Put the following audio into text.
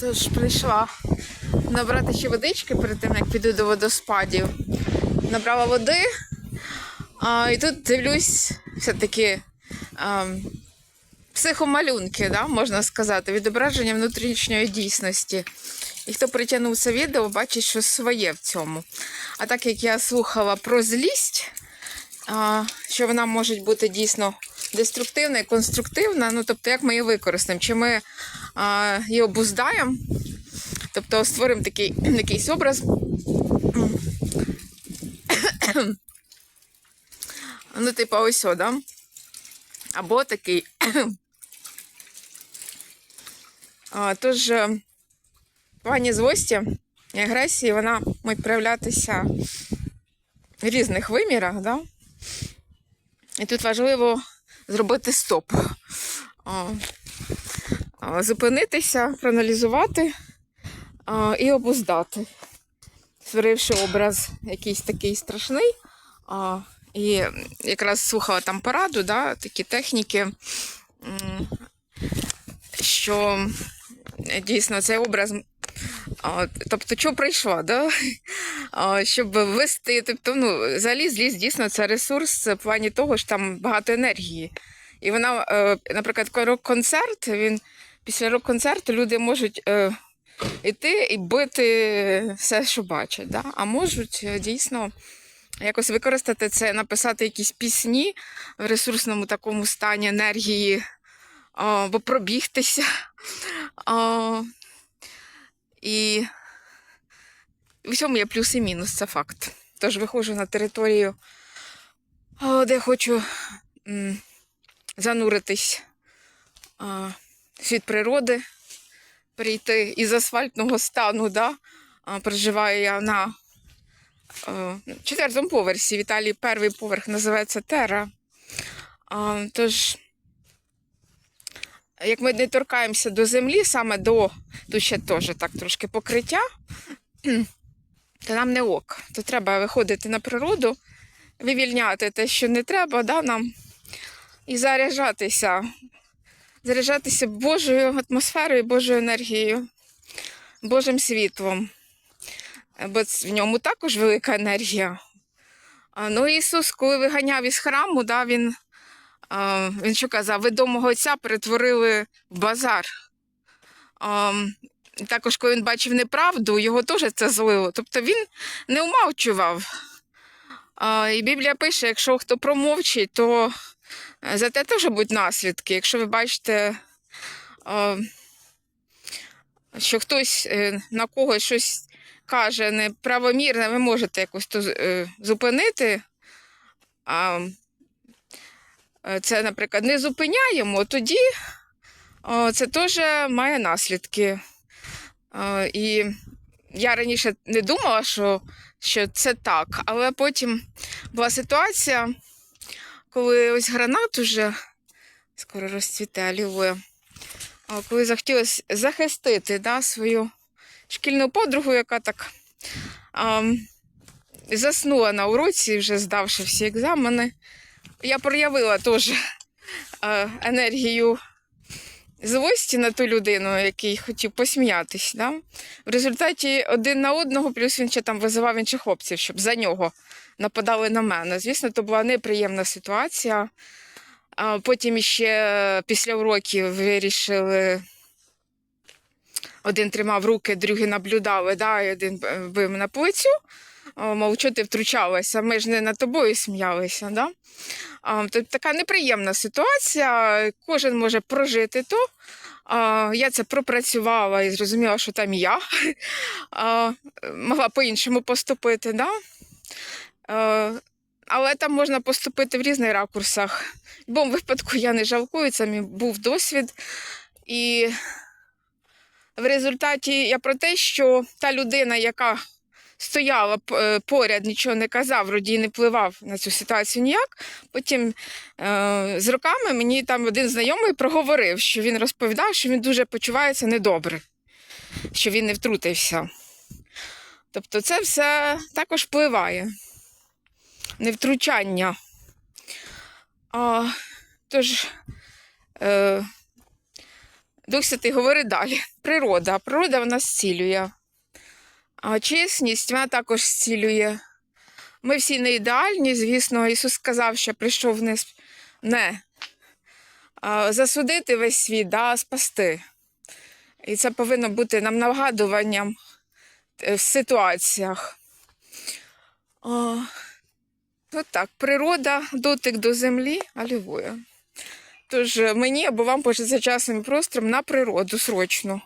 Тож прийшла набрати ще водички перед тим, як піду до водоспадів. Набрала води, а, і тут дивлюсь все-таки а, психомалюнки, да, можна сказати, відображення внутрішньої дійсності. І хто притягнув це відео, бачить, що своє в цьому. А так як я слухала про злість, а, що вона може бути дійсно деструктивна і конструктивна, ну тобто, як ми її використаємо, чи ми а, її обуздаємо, тобто створимо такий якийсь образ. Ну, типу, ось о, да? Або такий. А, тож, е, погані злості і агресії, вона може проявлятися в різних вимірах, да? І тут важливо зробити стоп. Зупинитися, проаналізувати і обуздати, створивши образ якийсь такий страшний. І якраз слухала там пораду, да, такі техніки, що дійсно цей образ. Тобто, що прийшла, да? Щоб ввести, тобто, ну, взагалі злість дійсно це ресурс в плані того, що там багато енергії. І вона, е, наприклад, рок-концерт, він після рок-концерту люди можуть е, йти і бити все, що бачать. Да? А можуть е, дійсно якось використати це, написати якісь пісні в ресурсному такому стані енергії, або пробігтися. А, і в цьому є плюс і мінус, це факт. Тож виходжу на територію, де хочу зануритись світ природи, перейти із асфальтного стану, да, проживаю я на четвертому поверсі. В Італії перший поверх називається Тера. Тож, як ми не торкаємося до землі, саме до тут ще теж так трошки покриття, то нам не ок. То треба виходити на природу, вивільняти те, що не треба, да, нам, і заряджатися. Заряджатися Божою атмосферою, Божою енергією, Божим світлом. Бо в ньому також велика енергія. Ну, Ісус, коли виганяв із храму, да, він, він що казав, відомого отця перетворили в базар. Також, коли він бачив неправду, його теж це злило. Тобто він не умовчував. І Біблія пише, якщо хто промовчить, то е, за те теж будуть наслідки. Якщо ви бачите, що хтось е, на когось щось каже неправомірне, ви можете якось то е, зупинити. Це, наприклад, не зупиняємо, тоді це теж має наслідки. О, і я раніше не думала, що, що це так, але потім була ситуація, коли ось гранат уже скоро розцвіте алілуя, коли захотілося захистити да, свою шкільну подругу, яка так а, заснула на уроці, вже здавши всі екзамени. Я проявила теж енергію злості на ту людину, який хотів посміятись. Да? В результаті один на одного, плюс він ще там визивав інших хлопців, щоб за нього нападали на мене. Звісно, то була неприємна ситуація. А потім ще після уроків вирішили один тримав руки, другі наблюдали, да, і один е, бив на. О, Мов, що ти втручалася, ми ж не над тобою сміялися. Да? Тобто така неприємна ситуація, кожен може прожити то. Я це пропрацювала і зрозуміла, що там я могла по-іншому поступити. Да? Але там можна поступити в різних ракурсах. В будь-якому випадку я не жалкую, це мій був досвід. І в результаті я про те, що та людина, яка стояла е, поряд, нічого не казав, вроді не впливав на цю ситуацію ніяк. Потім е, з роками мені там один знайомий проговорив, що він розповідав, що він дуже почувається недобре, що він не втрутився. Тобто це все також впливає. Невтручання. А, тож, е, Дух Святий говорить далі. Природа. Природа вона зцілює. А чесність вона також зцілює. Ми всі не ідеальні, звісно. Ісус сказав, що прийшов не, не засудити весь світ, да, спасти. І це повинно бути нам нагадуванням е, в ситуаціях. О, от так, природа, дотик до землі, алілуя. Тож е, мені або вам пишеться часом і простором на природу срочно.